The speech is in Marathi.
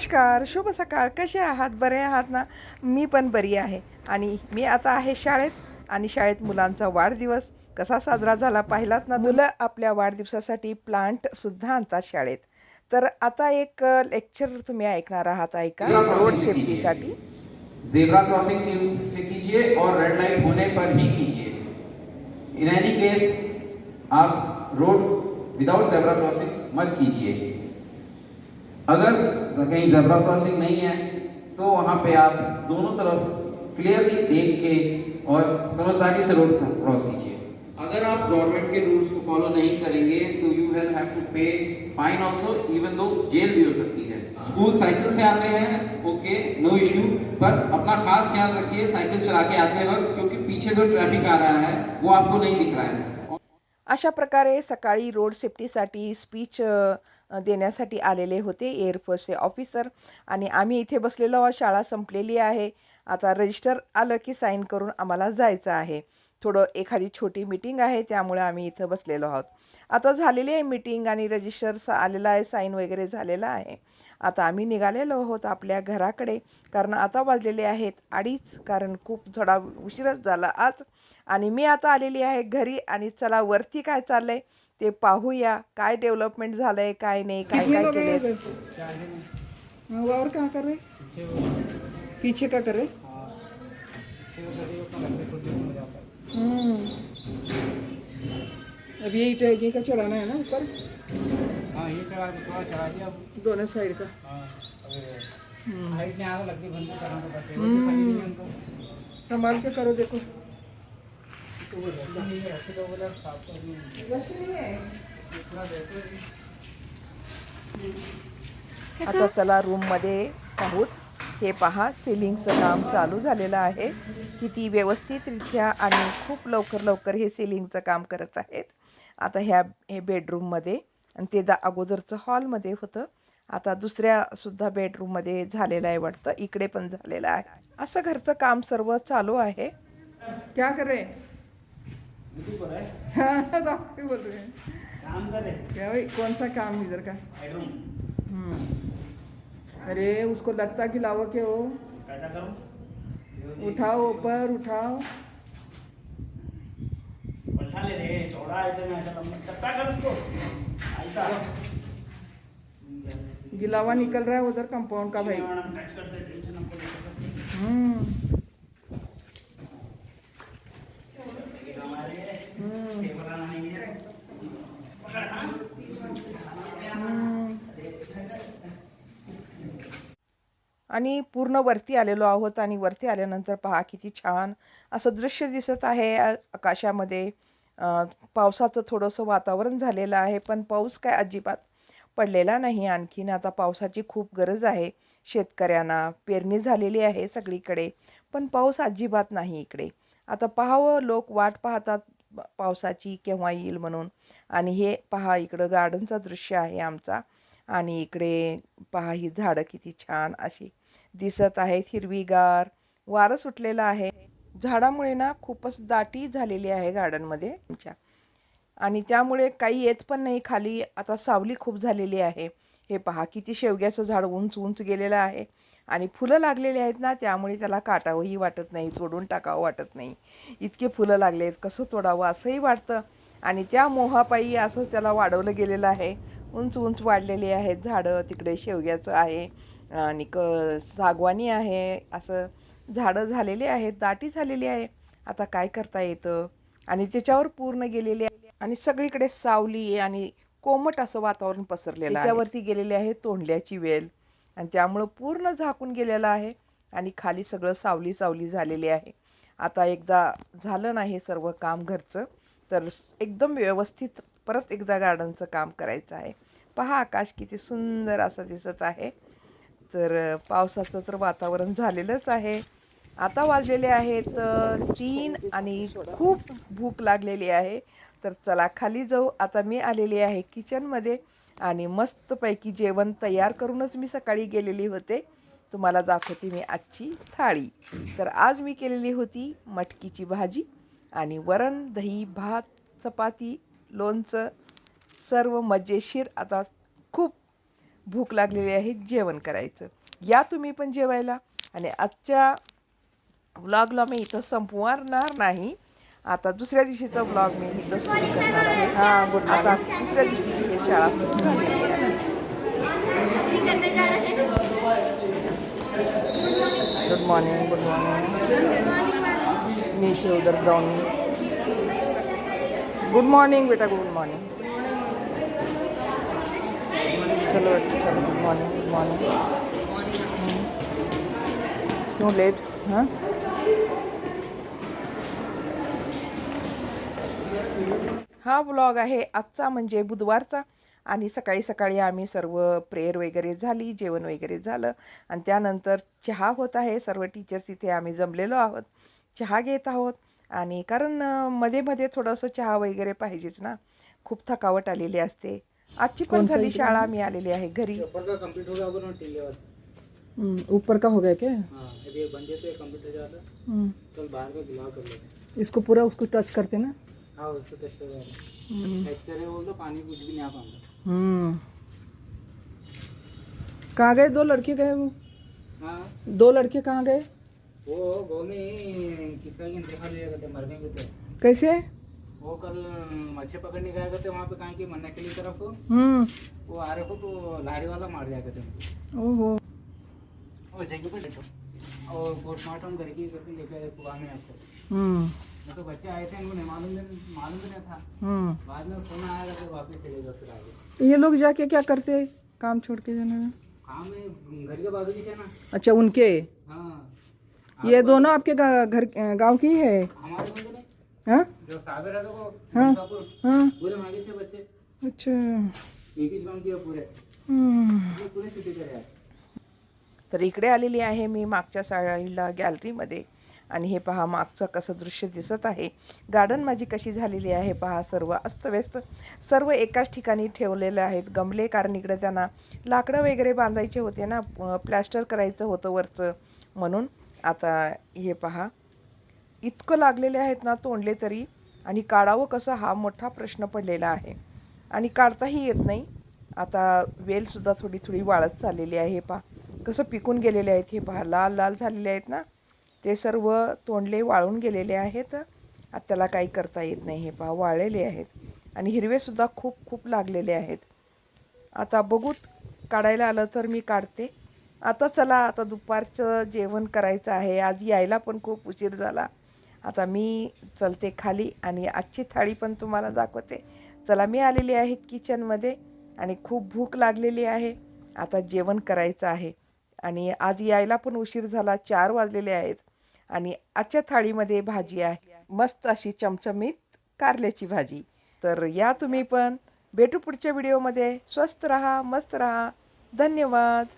नमस्कार शुभ सकाळ. कसे आहात? बरे आहात ना? मी पण बरी आहे. आणि मी आता आहे शाळेत आणि शाळेत मुलांचा वाढदिवस कसा साजरा झाला पाहिलात ना मुलं आपल्या वाढदिवसासाठी प्लांट सुद्धा आणतात शाळेत. तर आता एक लेक्चर तुम्ही ऐकणार आहात ऐका. रोड सेफ्टीसाठी जेब्रा क्रॉसिंग से कीजिए और रेड लाइट होने पर ही कीजिए. इन एनी केस आप रोड विदाउट जेब्रा क्रॉसिंग मत कीजिए. अगर कहीं जेब्रा क्रॉसिंग नहीं है तो वहाँ पे आप दोनों तरफ़ क्लियरली देख के और समझदारी से रोड क्रॉस कीजिए। अगर आप गवर्नमेंट के रूल्स को फॉलो नहीं करेंगे तो you will have to pay fine also even though jail भी हो सकती है। स्कूल साइकिल से आते हैं ओके नो इश्यू पर अपना खास ख्याल रखिए साइकिल चला के आते वक्त क्योंकि पीछे जो ट्रैफ़िक आ रहा है वो आपको नहीं दिख रहा है। अशा प्रकारे सकाळी रोड सेफ्टीसाठी स्पीच देण्यासाठी आलेले होते एअरफोर्सचे ऑफिसर आणि आम्ही इथे बसलेलो आहोत. शाळा संपलेली आहे. आता रजिस्टर आलं की साईन करून आम्हाला जायचं आहे. थोडं एखादी छोटी मीटिंग आहे त्यामुळे आम्ही इथं बसलेलो आहोत. आता झालेली आहे मीटिंग आणि रजिस्टर आलेला आहे साईन वगैरे झालेला आहे. आता आम्ही निघालेलो आहोत आपल्या घराकडे. कारण आता वाजलेले आहेत अडीच. कारण खूप थोडा उशीरच झाला आज. आणि मी आता आलेली आहे घरी. आणि चला वरती काय चाललं आहे ते पाहूया काय डेव्हलपमेंट झालंय काय नाही काय काय लोग केले इधर? हाँ, वो और कहाँ कर रहे पीछे का कर? रहे हम्म। अब यही टैगी का चढ़ाना है ना ऊपर? हाँ ये चढ़ा दो थोड़ा चढ़ा दिया। अब दोनों साइड का। हाँ अब हाइट नहीं आने लगती बंद करना पड़ता है संभाल के करो देखो। आता चला रूममध्ये आहोत हे पहा सिलिंगचं काम चालू झालेलं आहे. किती व्यवस्थितरित्या आणि खूप लवकर लवकर हे सिलिंगचं काम करत आहेत. आता ह्या हे बेडरूममध्ये आणि ते दा अगोदरचं हॉलमध्ये होतं. आता दुसऱ्या सुद्धा बेडरूममध्ये झालेलं आहे वाटतं. इकडे पण झालेलं आहे. असं घरचं काम सर्व चालू आहे. क्या करे रहे हैं हाँ, तो आप ही बोल. रहे हैं काम करे क्या भाई कौन सा काम इधर का। अरे उसको लगता कि लावा के हो? कैसा करूँ? उठाओ ऊपर उठाओ. पलटा ले रे चौड़ा ऐसे में ऐसा लंबा कर उसको। ऐसा। गिलावा निकल रहा है उधर कंपाउंड का भाई। हम्म हमारे टेबल आना नहीं है पकड़ हाँ आणि पूर्ण वरती आलेलो आहोत आणि वरती आल्यानंतर पहा किती छान असं दृश्य दिसत आहे आकाशामध्ये. पावसाचं थोडंसं वातावरण झालेलं आहे पण पाऊस काय अजिबात पडलेला नाही. आणखीन आता पावसाची खूप गरज आहे. शेतकऱ्यांना पेरणी झालेली आहे सगळीकडे पण पाऊस अजिबात नाही इकडे. आता पाहावं लोक वाट पाहतात पावसाची केव्हा येईल म्हणून. आणि हे पहा इकडं गार्डनचं दृश्य आहे आमचा. आणि इकडे पहा ही झाडं किती छान अशी दिसत आहेत हिरवीगार. वारं सुटलेलं आहे. झाडामुळे ना खूपच दाटी झालेली आहे गार्डनमध्ये आमच्या. आणि त्यामुळे काही येत पण नाही. खाली आता सावली खूप झालेली आहे. हे पहा किती शेवग्याचं झाड उंच उंच गेलेलं आहे. आणि फुलं लागलेली आहेत ना त्यामुळे त्याला काटावंही वाटत नाही तोडून टाकावं वाटत नाही. इतके फुलं लागले आहेत कसं तोडावं असंही वाटतं. आणि त्या मोहापायी असंच त्याला वाढवलं गेलेलं आहे. उंच उंच वाढलेली आहेत झाडं तिकडे शेवग्याचं आहे. आणि क सागवानी आहे असं झाडं झालेली आहेत दाटी झालेली आहे. आता काय करता येतं? आणि त्याच्यावर पूर्ण गेलेली आहे. आणि सगळीकडे सावली आणि कोमट असं वातावरण पसरलेलं आहे. त्याच्यावरती गेलेली आहे तोंडल्याची वेल. आणि त्यामुळं पूर्ण झाकून गेलेलं आहे आणि खाली सगळं सावली सावली झालेली आहे. आता एकदा झालं नाही सर्व काम घरचं तर एकदम व्यवस्थित परत एकदा गार्डनचं काम करायचं आहे. पहा आकाश किती सुंदर असं दिसत आहे. तर पावसाचं तर वातावरण झालेलंच आहे. आता वाजलेले आहेत तीन आणि खूप भूक लागलेली आहे. तर चला खाली जाऊ. आता मी आलेली आहे किचनमध्ये आणि मस्तपैकी जेवण तयार करूनच मी सकाळी गेलेली होते. तुम्हाला दाखवते मी आजची थाळी. तर आज मी केलेली होती मटकीची भाजी आणि वरण दही भात चपाती लोणचं सर्व मजेशीर. आता खूप भूक लागलेली आहे जेवण करायचं. या तुम्ही पण जेवायला आणि आजच्या व्लॉगला मी इथं संपवणार नाही. आता दुसऱ्या दिवशीचा व्लॉग मी इथं सुरू करणार आहे. हां गुड आता दुसऱ्या दिवशीची ही शाळा सुरू झाली. गुड मॉर्निंग गुड मॉर्निंग नीचे उधर जाऊन. गुड मॉर्निंग बेटा गुड मॉर्निंग चलो चलो गुड मॉर्निंग गुड मॉर्निंग क्यों लेट हां? हा ब्लॉग आहे आजचा म्हणजे बुधवारचा. आणि सकाळी सकाळी आम्ही सर्व प्रेयर वगैरे झाली जेवण वगैरे झालं. आणि त्यानंतर चहा होत आहे. सर्व टीचर्स इथे आम्ही जमलेलो आहोत. चहा घेत आहोत. आणि कारण मध्ये मध्ये थोडंसं चहा वगैरे पाहिजेच ना. खूप थकावट आलेली असते. आजची पण झाली शाळा. मी आलेली आहे घरी. ऊपर का हो गया हो क्या यदि बन जाते कंप्लीट हो जाता हम्म, कल बाहर का गिलाव कर? लेते इसको पूरा उसको टच करते ना? हाँ उसको टेस्ट हो जाएगा टेस्ट करे बोल तो पानी कुछ भी नहीं आ पाऊंगा हम्म. कहाँ गए दो लड़के गए वो हाँ? दो लड़के कहाँ गए वो गाँव में कितना दिन देखा लिया करते मर गए थे कैसे वो कल मच्छी पकड़ने गया करते वहाँ पे कहीं की मन्ना के लिए तरफ. हम्म. वो आ रहे को तो लारी वाला मार दिया करते. ओहो. और जगह पे देखो और पोस्टमार्टम करके करके लेके आए सुबह में आपको वो तो बच्चे आए थे नहीं मालूम नहीं मालूम भी नहीं था। हम्म। बाद में फ़ोन आया तो वापस चले गए फिर आगे। ये लोग जाके क्या करते हैं काम छोड़ के जाने में? काम में घर के बाजू की ना। अच्छा उनके? हाँ। ये दोनों आपके घर गाँव की ही है? हमारे बंदे ने हाँ? जो सागर है वो हाँ। हाँ। पूरे मागे से बच्चे। अच्छा। एक ही गाँव के पूरे। हम्म. पूरे सिटी तर इकडे आलेली आहे मी मागच्या साईडला गॅलरीमध्ये आणि हे पहा मागचं कसं दृश्य दिसत आहे. गार्डन माझी कशी झालेली आहे पहा सर्व अस्तव्यस्त. सर्व एकाच ठिकाणी ठेवलेले आहेत. गमले कारण इकडे त्यांना लाकडं वगैरे बांधायचे होते ना प्लॅस्टर करायचं होतं वरचं. म्हणून आता हे पहा इतकं लागलेले आहेत ना तोंडले तरी आणि काढावं कसं हा मोठा प्रश्न पडलेला आहे. आणि काढताही येत नाही. आता वेलसुद्धा थोडी थोडी वाळत चाललेली आहे हे पहा. कसं पिकून गेलेले आहेत हे पहा लाल लाल झालेले आहेत ना. ते सर्व तोंडले वाळून गेलेले आहेत. आता त्याला काही करता येत नाही हे पहा वाळलेले आहेत. आणि हिरवेसुद्धा खूप खूप लागलेले आहेत. आता बघूत काढायला आलं तर मी काढते. आता चला आता दुपारचं जेवण करायचं आहे. आज यायला पण खूप उशीर झाला. आता मी चलते खाली आणि आजची थाळी पण तुम्हाला दाखवते. चला मी आलेली आहे किचनमध्ये आणि खूप भूक लागलेली आहे. आता जेवण करायचं आहे. आणि आज यायला पण उशीर झाला चार वाजलेले आहेत. आणि आजच्या थाळीमध्ये भाजी आहे. मस्त अशी चमचमीत कारल्याची भाजी. तर या तुम्ही पण भेटू पुढच्या व्हिडिओमध्ये. स्वस्त रहा मस्त रहा. धन्यवाद.